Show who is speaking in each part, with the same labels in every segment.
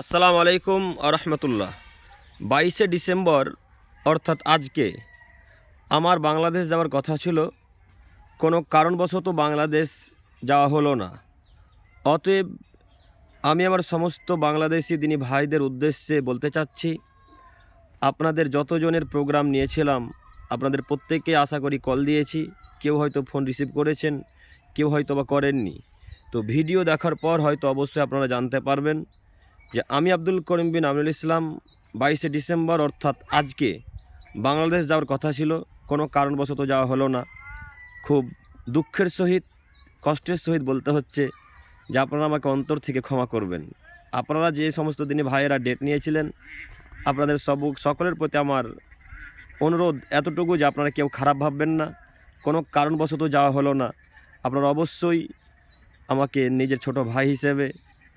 Speaker 1: আসসালামু আলাইকুম আরহামতুল্লাহ বাইশে ডিসেম্বর, অর্থাৎ আজকে, আমার বাংলাদেশ যাওয়ার কথা ছিল, কোনো কারণবশত বাংলাদেশ যাওয়া হলো না। অতএব, আমি আমার সমস্ত বাংলাদেশি দিনী ভাইদের উদ্দেশ্যে বলতে চাচ্ছি, আপনাদের যতজনের প্রোগ্রাম নিয়েছিলাম, আপনাদের প্রত্যেককে আশা করি কল দিয়েছি, কেউ হয়তো ফোন রিসিভ করেছেন, কেউ হয়তো বা করেননি। তো ভিডিও দেখার পর হয়তো অবশ্যই আপনারা জানতে পারবেন যে আমি আব্দুল করিম বিন আমিনুল ইসলাম বাইশে ডিসেম্বর, অর্থাৎ আজকে বাংলাদেশ যাওয়ার কথা ছিল, কোনো কারণবশত যাওয়া হলো না। খুব দুঃখের সহিত, কষ্টের সহিত বলতে হচ্ছে যে আপনারা আমাকে অন্তর থেকে ক্ষমা করবেন। আপনারা যে সমস্ত দিনে ভাইয়েরা ডেট নিয়েছিলেন, আপনাদের সব, সকলের প্রতি আমার অনুরোধ এতটুকু যে আপনারা কেউ খারাপ ভাববেন না, কোনো কারণবশত যাওয়া হলো না। আপনারা অবশ্যই আমাকে নিজের ছোট ভাই হিসেবে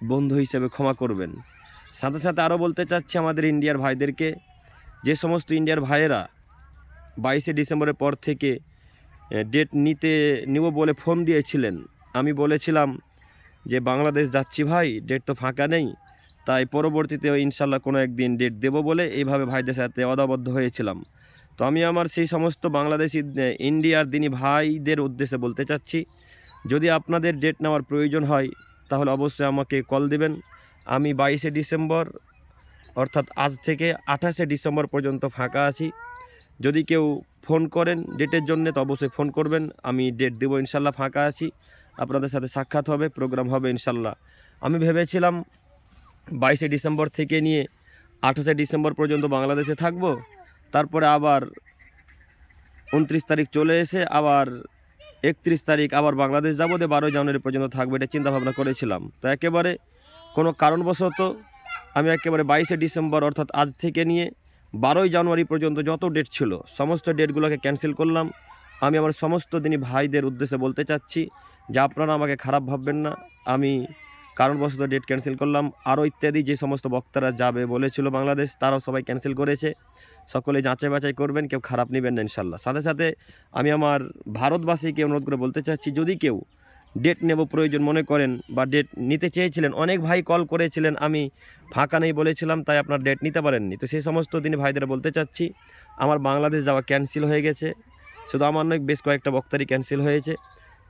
Speaker 1: বন্ধু হিসেবে ক্ষমা করবেন। সাথে সাথে আরও বলতে চাচ্ছি আমাদের ইন্ডিয়ার ভাইদেরকে, যে সমস্ত ইন্ডিয়ার ভাইয়েরা বাইশে ডিসেম্বরের পর থেকে ডেট নিতে, নিব বলে ফোন দিয়েছিলেন। আমি বলেছিলাম যে, বাংলাদেশ যাচ্ছি ভাই ডেট তো ফাঁকা নেই, তাই পরবর্তীতে ইনশাল্লাহ কোনো একদিন ডেট দেবো বলে এইভাবে ভাইদের সাথে অদাবদ্ধ হয়েছিলাম। তো আমি আমার সেই সমস্ত বাংলাদেশি ইন্ডিয়ার দিনী ভাইদের উদ্দেশ্যে বলতে চাচ্ছি, যদি আপনাদের ডেট নেওয়ার প্রয়োজন হয় তাহলে অবশ্যই আমাকে কল দিবেন। আমি বাইশে ডিসেম্বর, অর্থাৎ আজ থেকে আঠাশে ডিসেম্বর পর্যন্ত ফাঁকা আছি। যদি কেউ ফোন করেন ডেটের জন্য, তো অবশ্যই ফোন করবেন। আমি ডেট দেবো ইনশাল্লাহ, ফাঁকা আছি। আপনাদের সাথে সাক্ষাৎ হবে প্রোগ্রাম হবে ইনশাল্লাহ। আমি ভেবেছিলাম বাইশে ডিসেম্বর থেকে নিয়ে আঠাশে ডিসেম্বর পর্যন্ত বাংলাদেশে থাকব। তারপরে আবার উনত্রিশ তারিখ চলে এসে আবার একত্রিশ তারিখ আবার বাংলাদেশ যাব, দিয়ে বারোই জানুয়ারি পর্যন্ত থাকবে, এটা চিন্তাভাবনা করেছিলাম। তো একেবারে কোনো কারণবশত আমি একেবারে বাইশে ডিসেম্বর, অর্থাৎ আজ থেকে নিয়ে বারোই জানুয়ারি পর্যন্ত যত ডেট ছিল, সমস্ত ডেটগুলোকে ক্যান্সেল করলাম। আমি আমার সমস্ত দিনই ভাইদের উদ্দেশ্যে বলতে চাচ্ছি যে আপনারা আমাকে খারাপ ভাববেন না, আমি কারণবশত ডেট ক্যান্সেল করলাম। আরও ইত্যাদি যে সমস্ত বক্তারা যাবে বলেছিল বাংলাদেশ, তারাও সবাই ক্যান্সেল করেছে। সকলে যাচাই বাছাই করবেন, কেউ খারাপ নেবেন না ইনশাল্লাহ। সাথে সাথে আমি আমার ভারতবাসীকে অনুরোধ করে বলতে চাচ্ছি, যদি কেউ ডেট নেব প্রয়োজন মনে করেন বা ডেট নিতে চেয়েছিলেন, অনেক ভাই কল করেছিলেন, আমি ফাঁকা নেই বলেছিলাম, তাই আপনার ডেট নিতে পারেননি। তো সেই সমস্ত দিনে ভাইদের বলতে চাচ্ছি, আমার বাংলাদেশ যাওয়া ক্যান্সেল হয়ে গেছে। শুধু আমার নয়, বেশ কয়েকটা বক্তারই ক্যান্সেল হয়েছে।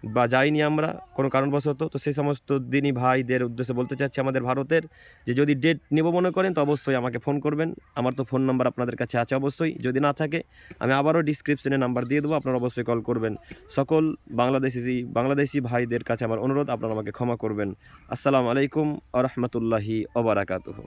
Speaker 1: বা যাইনি আমরা, কোনো কারণবশত। তো সেই সমস্ত দিনই ভাইদের উদ্দেশ্যে বলতে চাচ্ছি আমাদের ভারতের যে যদি ডেট নেব মনে করেন, তো অবশ্যই আমাকে ফোন করবেন। আমার তো ফোন নাম্বার আপনাদের কাছে আছে অবশ্যই। যদি না থাকে, আমি আবারও ডিসক্রিপশনে নাম্বার দিয়ে দেবো, আপনারা অবশ্যই কল করবেন। সকল বাংলাদেশি বাংলাদেশি ভাইদের কাছে আমার অনুরোধ, আপনারা আমাকে ক্ষমা করবেন। আসসালামু আলাইকুম আ রহমতুল্লাহি ওবরাকাতুহ